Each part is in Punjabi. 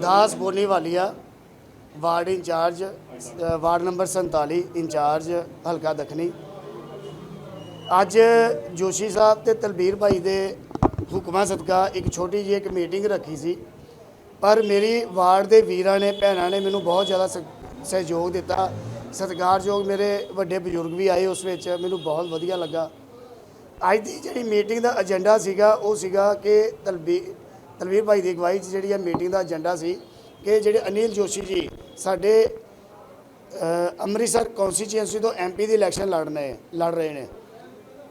Das Boliwalia ward in charge ward number 47 in charge ਹਲਕਾ ਦਖਣੀ ਅੱਜ ਜੋਸ਼ੀ ਸਾਹਿਬ ਤੇ ਤਲਬੀਰ ਭਾਈ ਦੇ ਹੁਕਮਾਂ ਸਦਕਾ ਇੱਕ ਛੋਟੀ ਜਿਹੀ ਇੱਕ ਮੀਟਿੰਗ ਰੱਖੀ ਸੀ ਪਰ ਮੇਰੀ ਵਾਰਡ ਦੇ ਵੀਰਾਂ ਨੇ ਭੈਣਾਂ ਨੇ ਮੈਨੂੰ ਬਹੁਤ ਜ਼ਿਆਦਾ ਸਹਿ- ਸਹਿਯੋਗ ਦਿੱਤਾ ਸਤਿਕਾਰਯੋਗ ਮੇਰੇ ਵੱਡੇ ਬਜ਼ੁਰਗ ਵੀ ਆਏ ਉਸ ਵਿੱਚ ਮੈਨੂੰ ਬਹੁਤ ਵਧੀਆ ਲੱਗਾ ਅੱਜ ਦੀ ਜਿਹੜੀ ਮੀਟਿੰਗ ਦਾ ਏਜੰਡਾ ਸੀਗਾ ਉਹ ਸੀਗਾ ਕਿ ਤਲਬੀਰ ਤਲਵੀਰ ਭਾਈ ਦੀ ਅਗਵਾਈ 'ਚ ਜਿਹੜੀ ਆ ਮੀਟਿੰਗ ਦਾ ਏਜੰਡਾ ਸੀ ਕਿ ਜਿਹੜੇ ਅਨਿਲ ਜੋਸ਼ੀ ਜੀ ਸਾਡੇ ਅੰਮ੍ਰਿਤਸਰ ਕੌਂਸਟੀਚੁਐਂਸੀ ਤੋਂ ਐਮਪੀ ਦੀ ਇਲੈਕਸ਼ਨ ਲੜਨੇ ਲੜ ਰਹੇ ਨੇ।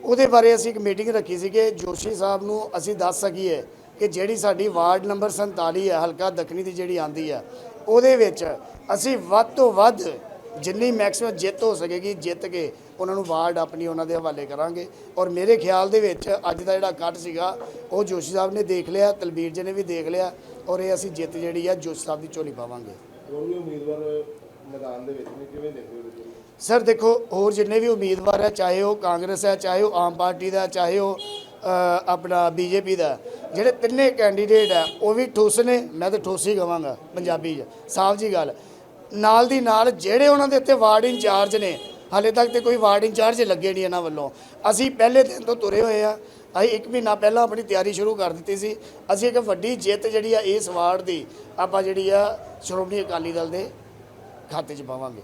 ਉਹਦੇ ਬਾਰੇ ਅਸੀਂ ਇੱਕ ਮੀਟਿੰਗ ਰੱਖੀ ਸੀ ਕਿ ਜੋਸ਼ੀ ਸਾਹਿਬ ਨੂੰ ਅਸੀਂ ਦੱਸ ਸਕੀਏ ਕਿ ਜਿਹੜੀ ਸਾਡੀ ਵਾਰਡ ਨੰਬਰ 47 ਹੈ, ਹਲਕਾ ਦੱਖਣੀ ਦੀ ਜਿਹੜੀ ਆਂਦੀ ਹੈ, ਉਹਦੇ ਵਿੱਚ ਅਸੀਂ ਵੱਧ ਤੋਂ ਵੱਧ ਜਿੰਨੀ ਮੈਕਸਿਮਮ ਜਿੱਤ ਹੋ ਸਕੇਗੀ ਜਿੱਤ ਕੇ ਉਹਨਾਂ ਨੂੰ ਵਾਰਡ ਆਪਣੀ ਉਹਨਾਂ ਦੇ ਹਵਾਲੇ ਕਰਾਂਗੇ। ਔਰ ਮੇਰੇ ਖਿਆਲ ਦੇ ਵਿੱਚ ਅੱਜ ਦਾ ਜਿਹੜਾ ਕੱਟ ਸੀਗਾ ਉਹ ਜੋਸ਼ੀ ਸਾਹਿਬ ਨੇ ਦੇਖ ਲਿਆ ਤਲਬੀਰ ਜੀ ਨੇ ਵੀ ਦੇਖ ਲਿਆ ਔਰ ਇਹ ਅਸੀਂ ਜਿੱਤ ਜਿਹੜੀ ਆ ਜੋਸ਼ੀ ਸਾਹਿਬ ਦੀ ਝੋਲੀ ਪਾਵਾਂਗੇ। ਦੋਵੇਂ ਉਮੀਦਵਾਰ ਮੈਦਾਨ ਦੇ ਵਿੱਚ ਨੇ ਕਿਵੇਂ ਦੇਖਦੇ ਹੋ ਤੁਸੀਂ? ਸਰ ਦੇਖੋ ਹੋਰ ਜਿੰਨੇ ਵੀ ਉਮੀਦਵਾਰ ਹੈ ਚਾਹੇ ਉਹ ਕਾਂਗਰਸ ਹੈ ਚਾਹੇ ਉਹ ਆਮ ਪਾਰਟੀ ਦਾ ਚਾਹੇ ਉਹ ਆਪਣਾ ਬੀਜੇਪੀ ਦਾ ਜਿਹੜੇ ਤਿੰਨੇ ਕੈਂਡੀਡੇਟ ਹੈ ਉਹ ਵੀ ਠੋਸ ਨੇ ਮੈਂ ਤਾਂ ਠੋਸ ਹੀ ਕਵਾਂਗਾ ਪੰਜਾਬੀ 'ਚ। ਸਾਫ਼ ਜੀ ਗੱਲ। ਨਾਲ ਦੀ ਨਾਲ ਜਿਹੜੇ ਉਹਨਾਂ ਦੇ ਉੱਤੇ ਵਾਰਡ ਇੰਚਾਰਜ ਨੇ, ਹਾਲੇ ਤੱਕ ਤੇ ਕੋਈ ਵਾਰਡ ਇੰਚਾਰਜ ਲੱਗੇ ਨਹੀਂ ਇਹਨਾਂ ਵੱਲੋਂ। ਅਸੀਂ ਪਹਿਲੇ ਦਿਨ ਤੋਂ ਤੁਰੇ ਹੋਏ ਆ। ਅਸੀਂ ਇੱਕ ਮਹੀਨਾ ਪਹਿਲਾਂ ਆਪਣੀ ਤਿਆਰੀ ਸ਼ੁਰੂ ਕਰ ਦਿੱਤੀ ਸੀ। ਅਸੀਂ ਇੱਕ ਵੱਡੀ ਜਿੱਤ ਜਿਹੜੀ ਆ ਇਸ ਵਾਰਡ ਦੀ ਆਪਾਂ ਜਿਹੜੀ ਆ ਸ਼੍ਰੋਮਣੀ ਅਕਾਲੀ ਦਲ ਦੇ ਖਾਤੇ 'ਚ ਪਾਵਾਂਗੇ।